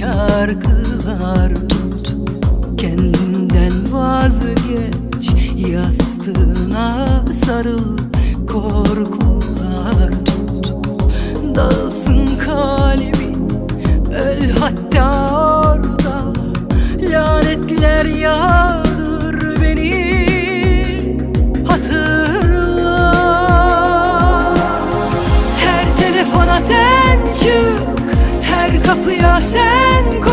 yargılar tut. Kendinden vazgeç Yastığına sarıl Korkular tut. Dağılsın kalbin Öl hatta orada. Lanetler telefona sen çık her kapıya sen koy